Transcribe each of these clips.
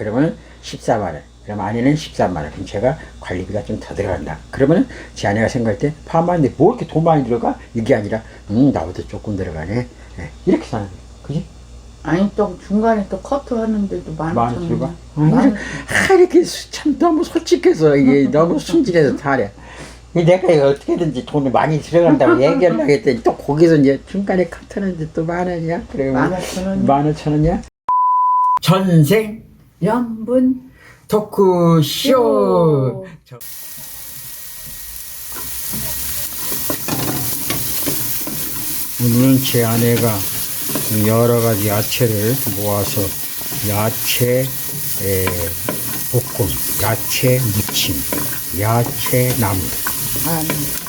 그러면 14만 원. 그럼 아내는 13만 원. 그럼 제가 관리비가 좀 더 들어간다. 그러면 제 아내가 생각할 때 파마인데 뭐 이렇게 돈 많이 들어가? 이게 아니라 음 나보다 조금 들어가네. 예, 이렇게 사는 거예요. 그지? 아니 또 중간에 또 커트 하는데도 오천 들어가? 원. 아, 만 이렇게, 참 너무 솔직해서 이게 너무 순진해서 잘해. 이 내가 이거 어떻게든지 돈이 많이 들어간다고 얘기하려고 했더니 또 거기서 이제 중간에 커트하는데 또 만 원이야? 그래 만 오천 원. 만 오천 원이야? 전생 연분 토크쇼. 저- 오늘은 제 아내가 여러 가지 야채를 모아서 야채 에, 볶음, 야채 무침, 야채 나물,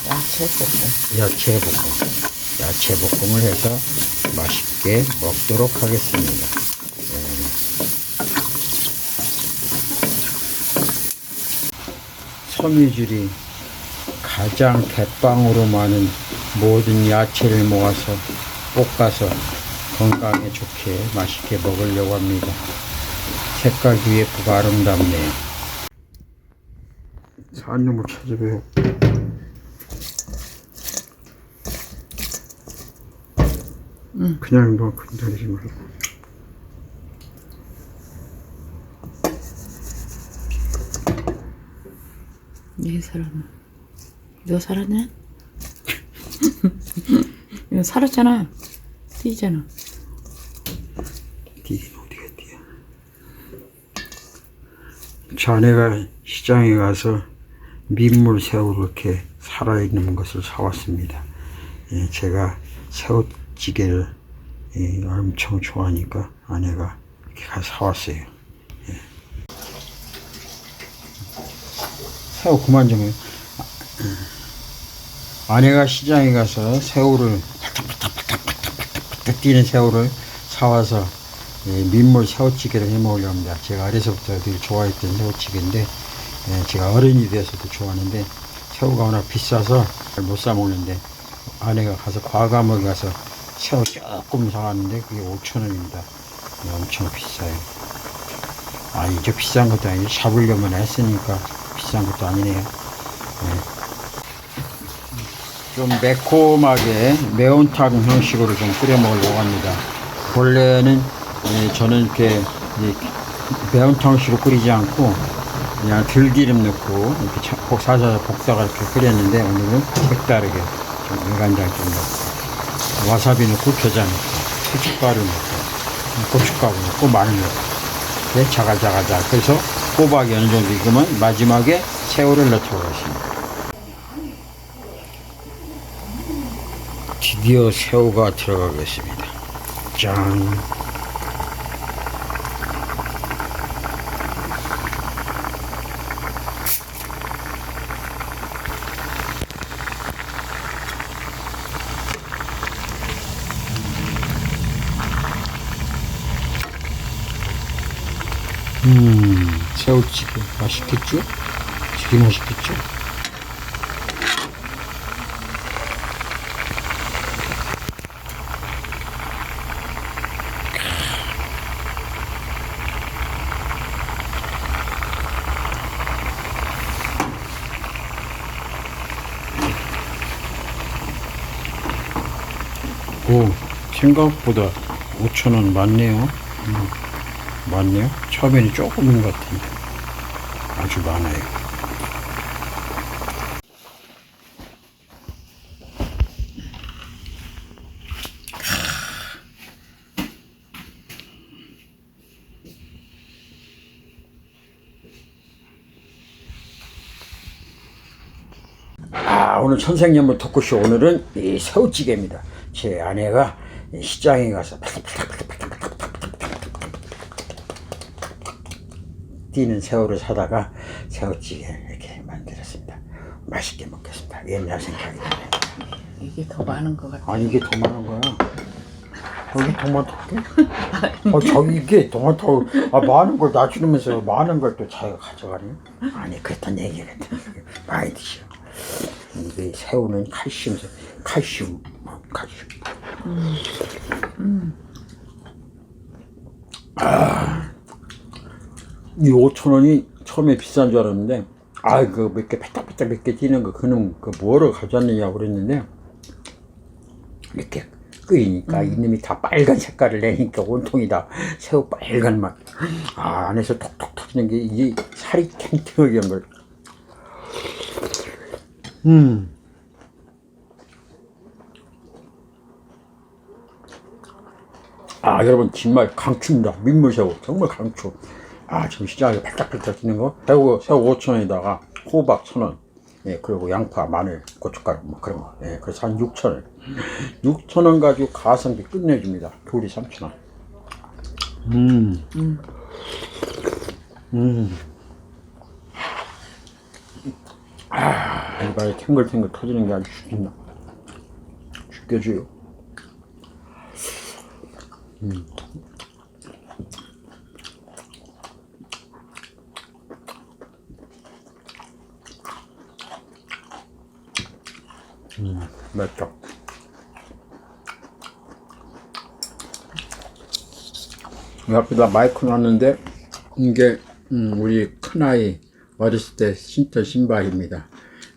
야채 볶음. 야채 볶음, 야채 볶음을 해서 맛있게 먹도록 하겠습니다. 섬유질이 가장 대빵으로 많은 모든 야채를 모아서 볶아서 건강에 좋게 맛있게 먹으려고 합니다. 색깔도 예쁘고 아름답네요. 산놈을 찾아봬요. 그냥 뭐 건드리지 말고. 이 사람은 너 살았냐? 이거 살았잖아. 뛰잖아. 뒤 어디가 뒤야? 자네가 시장에 가서 민물 새우 이렇게 살아있는 것을 사왔습니다. 예, 제가 새우찌개를 예, 엄청 좋아하니까 아내가 이렇게 사왔어요. 새우 그만 좀 해요. 아내가 시장에 가서 새우를 뛰는 새우를 사와서 예, 민물 새우찌개를 해 먹으려 합니다. 제가 어려서부터 되게 좋아했던 새우찌개인데 예, 제가 어른이 돼서도 좋아하는데 새우가 워낙 비싸서 못 사 먹는데 아내가 가서 과감하게 가서 새우 조금 사왔는데 그게 5천원입니다 네, 예, 엄청 비싸요. 아 이제 비싼 것도 아니고 잡으려면 했으니까 비싼 것도 아니네요. 예. 좀 매콤하게 매운탕 형식으로 좀 끓여 먹으려고 합니다. 원래는 예, 저는 이렇게 이 매운탕식으로 끓이지 않고 그냥 들기름 넣고 이렇게 사서 볶다가 이렇게 끓였는데 오늘은 색다르게 좀 인간장 좀 넣고 와사비 넣고 겨자 넣고 후춧가루 넣고 고춧가루 넣고 마늘 넣고 네, 자갈자갈자갈 그래서 호박이 어느 정도 익으면 마지막에 새우를 넣도록 하겠습니다. 드디어 새우가 들어가겠습니다. 짠. 음, 새우찌개 맛있겠죠? 되게 맛있겠죠? 오, 생각보다 5천원 많네요. 음, 많네요. 처음에는 조금인 것 같은데. 많아요. 아, 오늘 천생연물 토크쇼 오늘은 이 새우찌개입니다. 제 아내가 이 시장에 가서 뛰는 새우를 사다가 새우찌개 이렇게 만들었습니다. 맛있게 먹겠습니다. 옛날 생각이 나네요. 이게 더 많은 것 같아. 아니 이게 더 많은 거야. 여기 토마토게? 어 저기 이게 토마토 아 많은 걸 놔주면서 많은 걸 또 자기가 가져가네? 아니 그랬단 얘기겠다. 많이 드셔. 이게 새우는 칼슘, 칼슘, 뭐, 칼슘. 아, 이 5천 원이 처음에 비싼 줄 알았는데 아 그 몇개 빼딱빼딱 몇개 뛰는 거 그놈 그 뭐로 가져왔느냐고 그랬는데 이렇게 끓이니까 이놈이 다 빨간 색깔을 내니까 온통이 다 새우 빨간 맛. 아 안에서 톡톡 터지는 게 이게 살이 탱탱하게 한 걸. 음. 아 여러분 정말 강추입니다 민물새우 정말 강추 아 지금 시장에 팔딱팔딱 뛰는 거 새우 새우 5천원에다가 호박 천원 예 그리고 양파 마늘 고춧가루 뭐 그런 거 예, 그래서 한 6천원 6천원 가지고 가성비 끝내줍니다 둘이 3천원 음. 음. 아, 이봐요. 탱글탱글 터지는 게 아주 죽인다. 죽여줘요. 음, 맵죠. 옆에다 마이크 놨는데 이게 음, 우리 큰아이 어렸을 때 신던 신발입니다.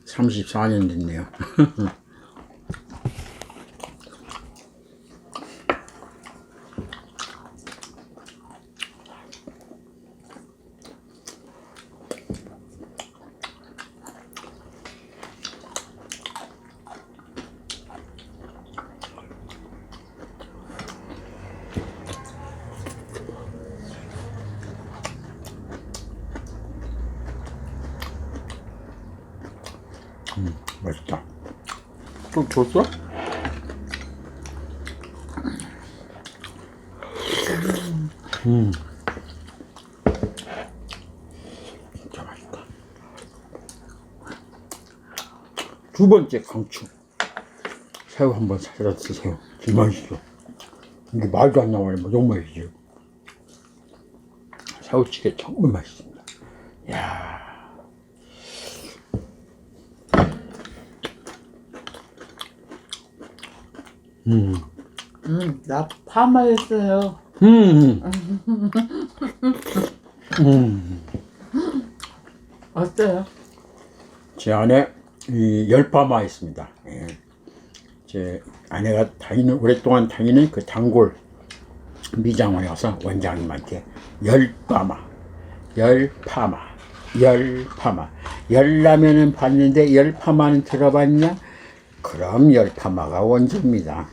34년 됐네요. 맛있다. 좀 줬어? 음. 진짜 맛있다. 두 번째 강추. 새우 한번 사다 드세요. 정말 맛있어. 이게 말도 안 나와요. 뭐 너무 맛있죠. 새우찌개 정말 맛있습니다. 야 음. 음, 나 파마했어요. 음. 음. 어때요? 제 안에 이 열파마 있습니다. 예. 제 아내가 다니는 오랫동안 다니는 그 단골 미장원에 와서 원장님한테 열파마, 열파마, 열파마, 열라면은 봤는데 열파마는 들어봤냐? 그럼 열파마가 원조입니다.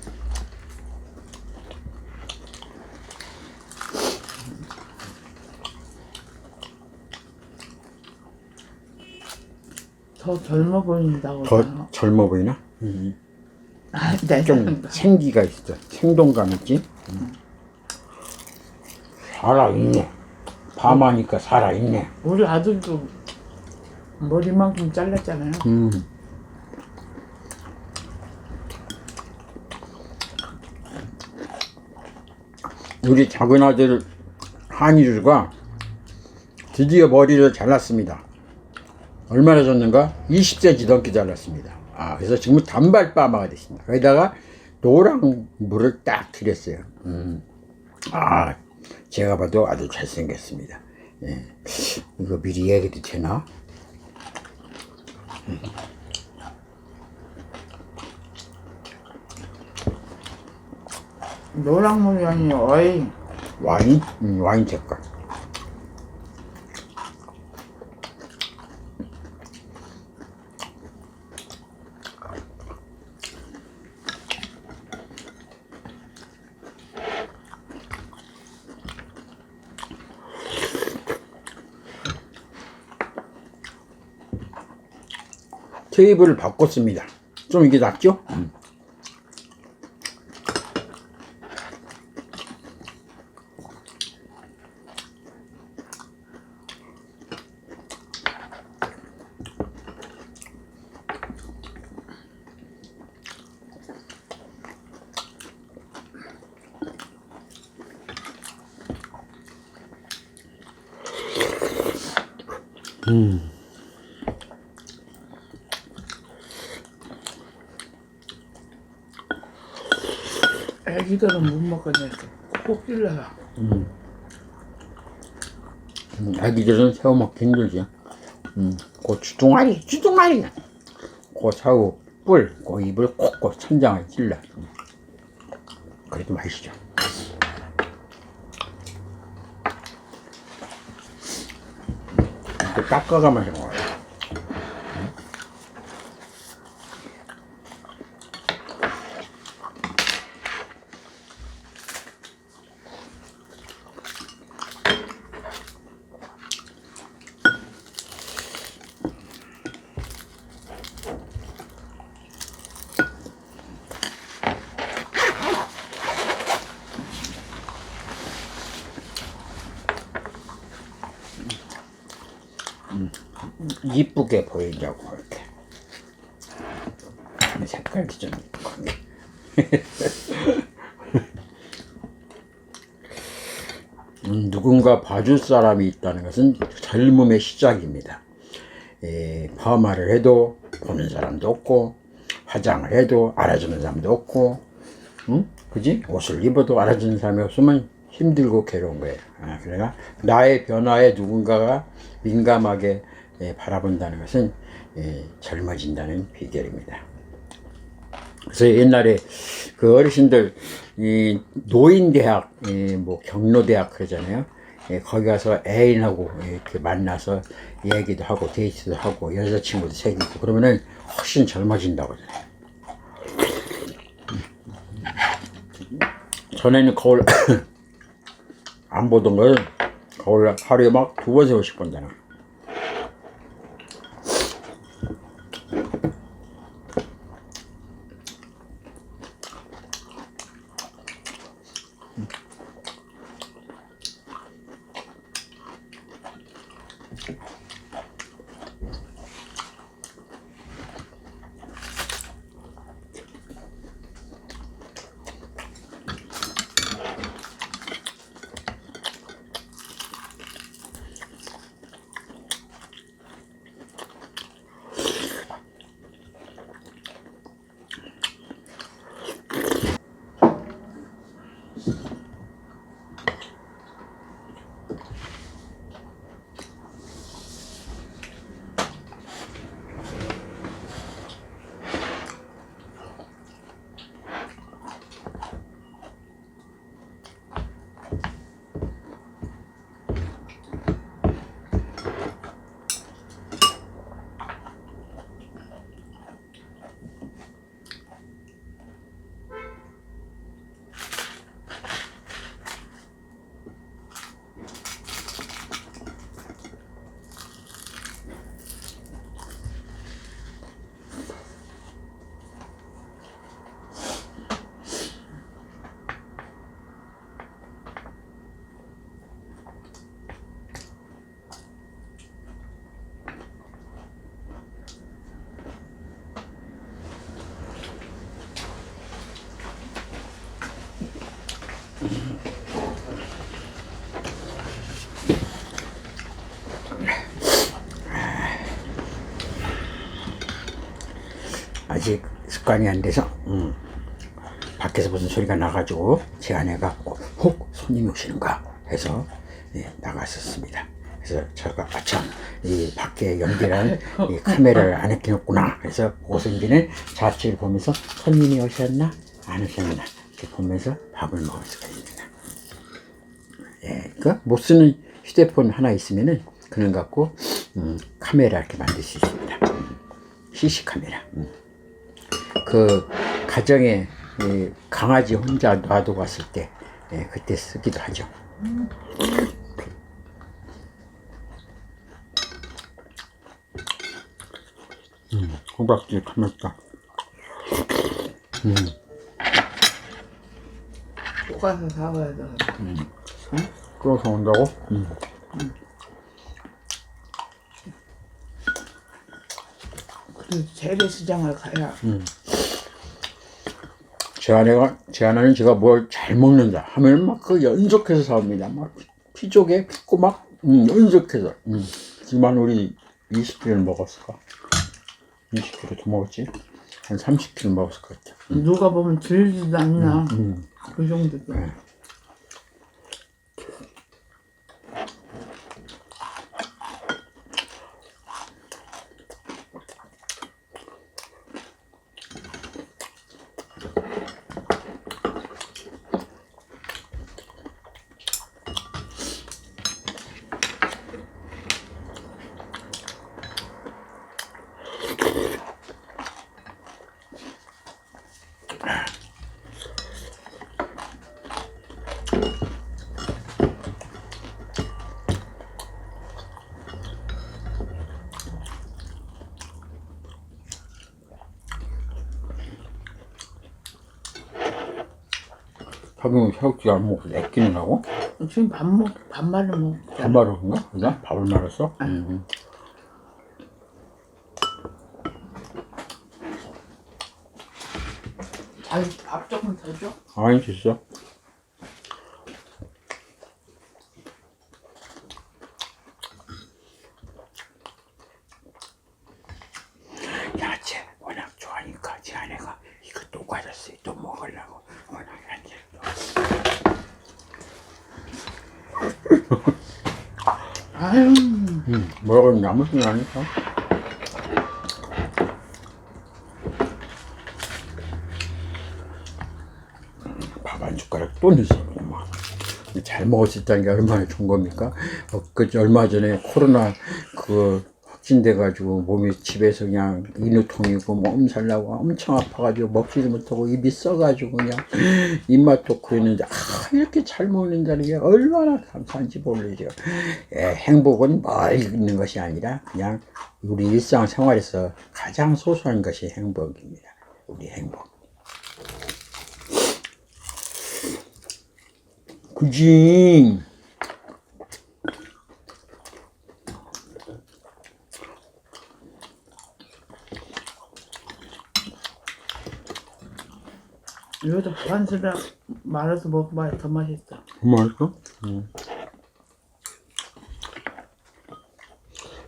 더 젊어 보인다고. 더 젊어 보이나? 아, 네. 좀 생기가 있어. 생동감 있지? 음. 살아있네. 파마니까 살아있네. 우리 아들도 머리만큼 잘랐잖아요. 음. 우리 작은 아들 한이주가 드디어 머리를 잘랐습니다. 얼마나 졌는가? 20cm 넘게 잘랐습니다. 아, 그래서 지금 단발 파마가 됐습니다. 거기다가 노랑 물을 딱 들였어요. 음. 아, 제가 봐도 아주 잘생겼습니다. 예. 이거 미리 얘기해도 되나? 노랑물이 아니 어이. 와인? 음, 와인 색깔. 테이블을 바꿨습니다. 좀 이게 낫죠? 음. 애기들은 못 먹겠네. 꼭 찔러요. 음, 아기들은 새우 먹기 힘들지. 음, 그 주둥아리, 주둥아리. 그 새우 뿔, 그 입을 콕콕 천장을 찔러. 음. 그래도 맛있죠. 또 깎아가면서 먹어요. 이쁘게 보이려고 이렇게 색깔도 좀 음, 누군가 봐줄 사람이 있다는 것은 젊음의 시작입니다. 에, 파마를 해도 보는 사람도 없고 화장을 해도 알아주는 사람도 없고 응? 그지? 옷을 입어도 알아주는 사람이 없으면 힘들고 괴로운 거예요. 아, 그러니까 나의 변화에 누군가가 민감하게 예, 바라본다는 것은 예, 젊어진다는 비결입니다. 그래서 옛날에 그 어르신들 이 노인대학, 이뭐 경로대학 그러잖아요. 예, 거기 가서 애인하고 이렇게 만나서 얘기도 하고 데이트도 하고 여자친구도 사귀고 그러면은 훨씬 젊어진다고 하잖아요. 전에는 거울 안 보던 걸 거울 하루에 막 두 번, 세 번씩 본다는. 아직 습관이 안 돼서 음, 밖에서 무슨 소리가 나가지고 제 아내가 혹 손님이 오시는가 해서 예, 나갔었습니다. 그래서 제가 아참 이 밖에 연기란 이 카메라를 안 켜놓구나. 그래서 보고서 이제는 자취를 보면서 손님이 오셨나 안 오셨나 이렇게 보면서 밥을 먹을 수가 있습니다. 예, 그못 쓰는 휴대폰 하나 있으면은 그런 거 갖고 음, 카메라 이렇게 만들 수 있습니다. 음, CC 카메라. 음. 그 가정에 이 강아지 혼자 놔두고 갔을 때 예, 그때 쓰기도 하죠. 음, 호박질 카멜까. 또 가서 사와야 돼. 끌어서 온다고? 음. 그래도 재래시장을 가야 제 아내가 제 아내는 제가 뭘 잘 먹는다 하면 막 그 연속해서 사옵니다. 막 피조개 핏고 막 음, 연속해서. 음. 지금 한 우리 20kg를 먹었을까? 20kg 더 먹었지? 한 30kg 먹었을 것 같아. 누가 보면 들지도 않나. 음. 그 정도도. 자기는 새우찌개 안 먹고 애끼는 하고? 지금 밥 먹, 밥말을 먹. 밥 말았는가? 그냥 밥을 말았어? 음. 자기 밥 조금 더 줘. 아니, 됐어. 야채 워낙 좋아하니까 제 아내가 이거 또 가졌어요. 또 먹으려고. 워낙 야채 또. 아유, 음, 뭐라고 했는지 아무 소리 안 했어. 밥한 숟가락 또 넣었어. 막. 잘 먹을 수 있다는 게 얼마나 좋은 겁니까? 어, 그 얼마 전에 코로나 그 확진돼가지고 몸이 집에서 그냥 인후통이고 몸살 나고 엄청 아파가지고 먹지도 못하고 입이 써가지고 그냥 입맛도 그랬는데 아 이렇게 잘 먹는다는 게 얼마나 감사한지 모르죠. 예, 행복은 멀리 있는 것이 아니라 그냥 우리 일상생활에서 가장 소소한 것이 행복입니다. 우리 행복. 그지. 여기다 반스랑 말아서 먹어봐야 더 맛있어. 맛있어? 응.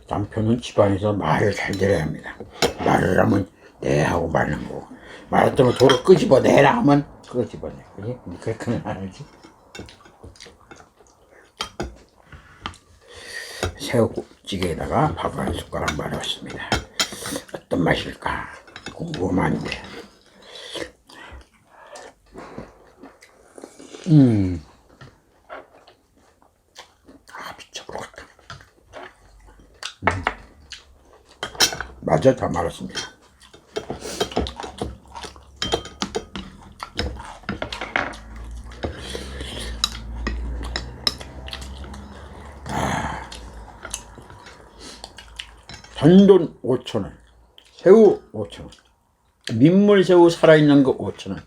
남편은 집안에서 말을 잘 들어야 합니다. 말을 하면 네 하고 말는 거고 말했다면 도로 끄집어내라 하면 끄집어내. 그지? 그렇게는 안 하지. 새우찌개에다가 밥 한 숟가락 말았습니다. 어떤 맛일까 궁금한데. 음. 아 미쳐버렸다. 음. 맞아 다 말았습니다. 단돈 5천원, 새우 5천원, 민물새우 살아있는 거 5천원,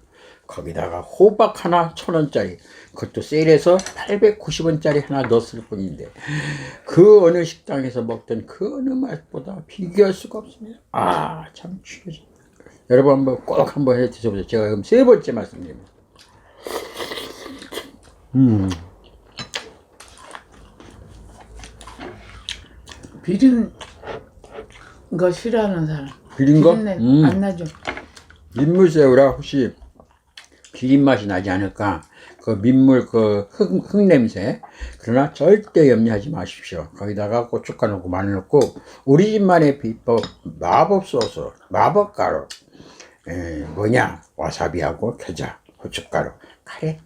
거기다가 호박 하나 천원짜리, 그것도 세일해서 890원짜리 하나 넣었을 뿐인데, 그 어느 식당에서 먹던 그 어느 맛보다 비교할 수가 없습니다. 아, 참 취하지. 여러분 한번 꼭 한번 해 드셔보세요. 제가 지금 세 번째 말씀드립니다. 음, 비린 거 싫어하는 사람. 비린 거? 음. 안 나죠. 민물새우라 혹시 비린 맛이 나지 않을까? 그 민물 그 흙, 흙 냄새. 그러나 절대 염려하지 마십시오. 거기다가 고춧가루 넣고 마늘 넣고 우리 집만의 비법 마법 소스, 마법 가루. 에, 뭐냐? 와사비하고 겨자, 고춧가루, 카레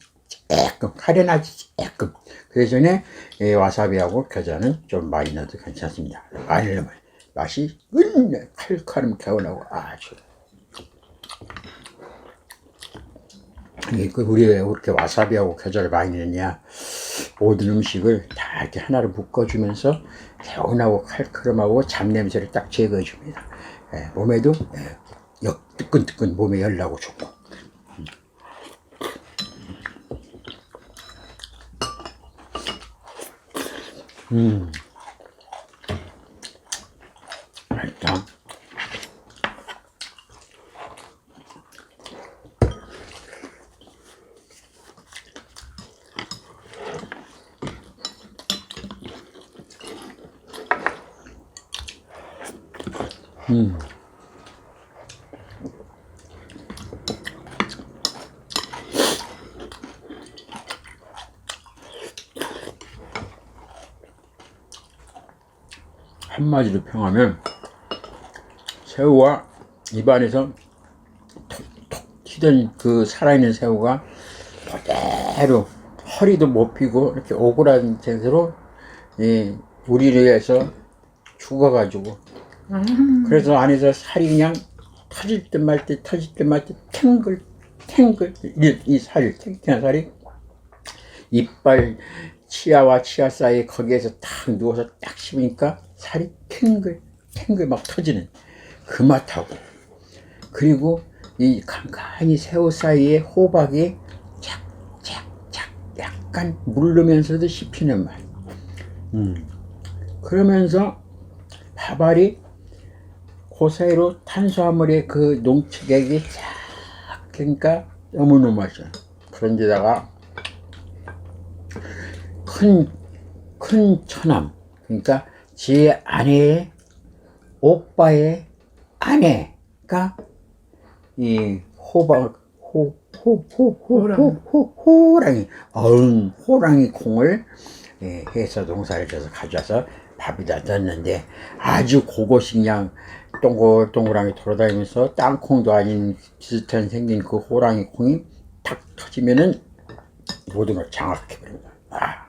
조금 카레 나지 조금. 그 대신에 이 와사비하고 겨자는 좀 많이 넣어도 괜찮습니다. 넣으면 맛이 은네 칼칼하면 개운하고 아주 우리 왜 이렇게 와사비하고 겨자를 많이 넣냐. 모든 음식을 다 이렇게 하나로 묶어주면서 개운하고 칼칼하고 잡냄새를 딱 제거해 줍니다. 예, 몸에도 예, 역 뜨끈뜨끈 몸에 열 나고 좋고. 음 한마디로 평하면 새우와 입안에서 톡톡 튀던 그 살아있는 새우가 그대로 허리도 못 피고 이렇게 오그라든 채로 이 우리를 위해서 죽어가지고. 그래서 안에서 살이 그냥 터질 듯 말 듯 터질 듯 말 듯 탱글 탱글 이, 이 살, 탱탱한 살이 이빨 치아와 치아 사이 거기에서 딱 누워서 딱 씹으니까 살이 탱글 탱글 막 터지는 그 맛하고 그리고 이 칸칸이 새우 사이에 호박이 착착 약간 물르면서도 씹히는 맛. 음. 그러면서 밥알이 그 사이로 탄수화물의 그 농축액이 싹 그러니까 너무너무 맛있어요. 그런 데다가 큰, 큰 처남, 그러니까 제 아내의 오빠의 아내가 이 호박, 호, 호, 호, 호, 호랑이. 호, 호, 호랑이, 어른 호랑이 콩을 예, 해서 농사를 져서 가져와서 밥에다 넣었는데 아주 고고식 그냥 동글동글하게 돌아다니면서 땅콩도 아닌 비슷한 생긴 그 호랑이 콩이 탁 터지면은 모든 걸 장악해버립니다. 아.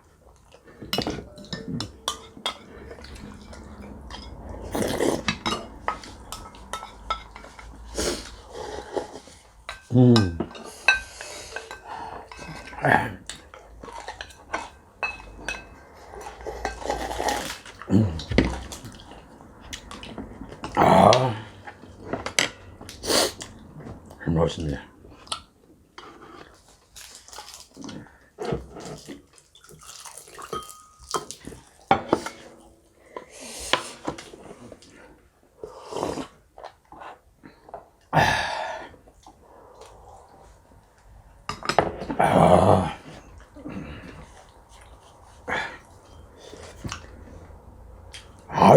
음. 아. 음. 아. 잘 먹었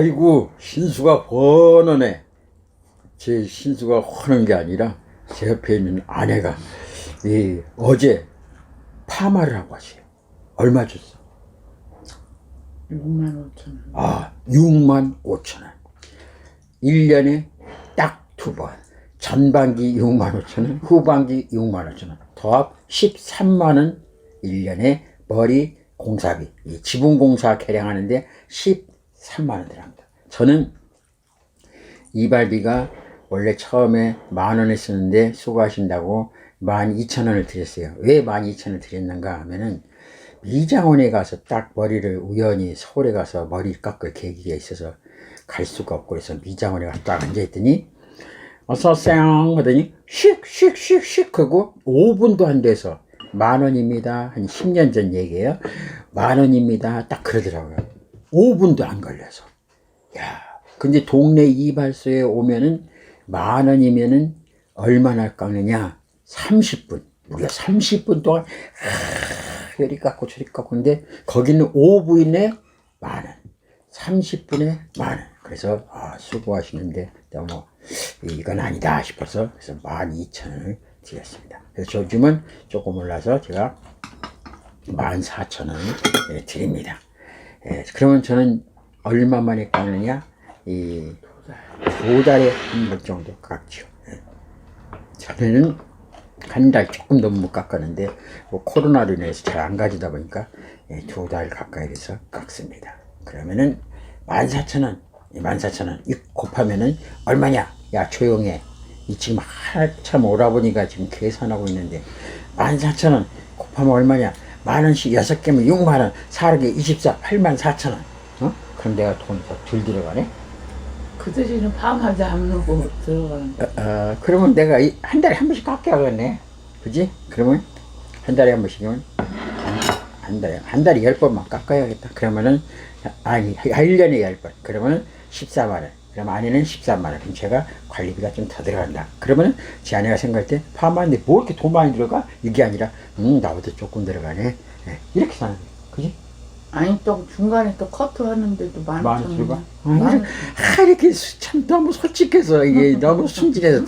아이고 신수가 번원해. 제 신수가 허는 게 아니라 제 옆에 있는 아내가 이 어제 파마를 하고 왔어요. 얼마 줬어? 6만 5천 원. 아 6만 5천 원. 1년에 딱 두 번. 전반기 6만 5천 원 후반기 6만 5천 원. 더합 13만 원 1년에 머리 공사비. 이 지붕 공사 개량하는데 13만 원 들어갑니다 저는 이발비가 원래 처음에 만 원을 쓰는데 수고하신다고 만 이천 원을 드렸어요. 왜 만 이천 원을 드렸는가 하면은 미장원에 가서 딱 머리를 우연히 서울에 가서 머리 깎을 계기가 있어서 갈 수가 없고 그래서 미장원에 가서 딱 앉아있더니 어서오세요 하더니 씩씩씩씩 하고 5분도 안 돼서 만 원입니다. 한 10년 전 얘기예요. 만 원입니다. 딱 그러더라고요. 5분도 안 걸려서. 야, 근데 동네 이발소에 오면은 만 원이면은 얼마나 깎느냐? 30분. 무려 30분 동안 하, 이리 깎고 저리 깎고 근데 거기는 5분에 만 원. 30분에 만 원. 그래서 아, 수고하시는데 너무 이건 아니다 싶어서 그래서 12,000원을 드렸습니다. 그래서 요즘은 조금 올라서 제가 14,000원을 예, 드립니다. 예, 그러면 저는 얼마 만에 깎느냐? 이 두 달에 한 번 정도 깎죠. 예. 전에는 한 달 조금 넘못 깎았는데 뭐 코로나로 인해서 잘 안 가지다 보니까 예, 두달 가까이 돼서 깎습니다. 그러면은 14,000원, 14,000원 이 곱하면은 얼마냐? 야 조용해. 이 지금 한참 오라버니가 지금 계산하고 있는데 14,000원 곱하면 얼마냐? 만 원씩 여섯 개면 6만 원, 사르게 24, 8만 4천 원. 어? 그럼 내가 돈더덜 들어가네? 그 대신에 안 넣고 들어가는 거. 어, 어, 그러면 내가 이- 한 달에 한 번씩 깎여야겠네. 그지? 그러면 한 달에 한 번씩이면 한, 한 달에 한 달에 열 번만 깎아야겠다. 그러면은 아니 1년에 열 번. 그러면 14만 원. 그럼 아내는 13만 원. 그럼 제가 관리비가 좀 더 들어간다. 그러면 은 제 아내가 생각할 때 파마인데 뭐 이렇게 돈 많이 들어가? 이게 아니라 음 나보다 조금 들어가네. 예, 이렇게 사는 거야. 그지? 아니 또 중간에 또 커트 하는데도 만만 오천 들어가? 만 아, 이렇게 수- 참 너무 솔직해서 이게 너무 순진해서.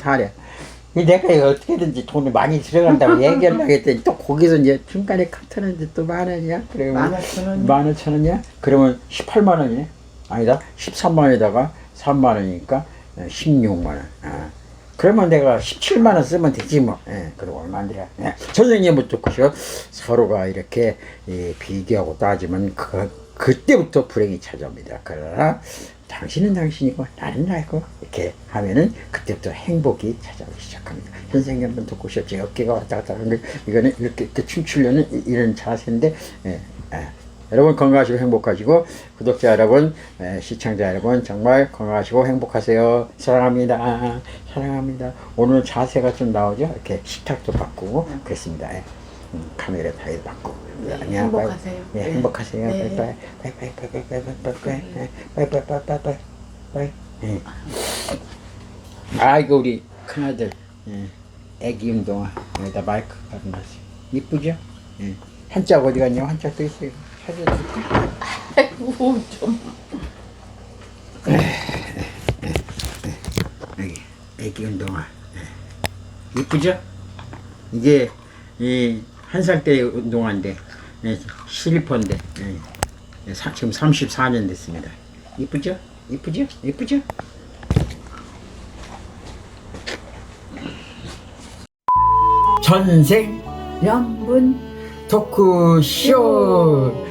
이 내가 이거 어떻게든지 돈이 많이 들어간다고 얘기하려고 했더니 또 거기서 이제 중간에 카트는데 또 만 원이야? 만 그러면 오천 원. 만 오천 원이야? 그러면 18만 원이네? 아니다. 13만 원에다가 3만 원이니까 16만 원. 아. 그러면 내가 17만 원 쓰면 되지 뭐. 예, 그리고 얼마 안 들어. 예. 선생님부터 그죠? 서로가 이렇게 이, 비교하고 따지면 그, 그때부터 불행이 찾아옵니다. 그러나 당신은 당신이고 나는 나이고 이렇게 하면은 그때부터 행복이 찾아오기 시작합니다. 선생님 한번 듣고 싶지 어깨가 왔다 갔다 하는 게 이거는 이렇게, 이렇게 춤추려는 이- 이런 자세인데 예, 예. 여러분 건강하시고 행복하시고 구독자 여러분 에, 시청자 여러분 정말 건강하시고 행복하세요 사랑합니다 사랑합니다 오늘 자세가 좀 나오죠 이렇게 식탁도 바꾸고 그랬습니다 예. 음, 카메라 다이도 바꾸고 네, 아니야, 행복하세요. 네, 네. 행복하세요. 네. 빠이 빠이, 빠이 빠이, 빠이 빠이, 빠이 빠이, 빠이 빠이, 네, 빠이빠이, 빠이빠이, 빠이 빠이, 빠이. 예. 아이고 우리 큰아들, 예. 애기 운동화 여기다 마이크 받아놨어요. 이쁘죠? 예. 한짝 어디 갔냐? 한짝 또 있어요. 찾아줄까? 아이고 좀 여기 애기 운동화. 예. 이쁘죠? 이게 한살 때 운동화인데 예. 사- 지금 34년 됐습니다. 이쁘죠? 이쁘죠? 이쁘죠? 전생 연분 토크쇼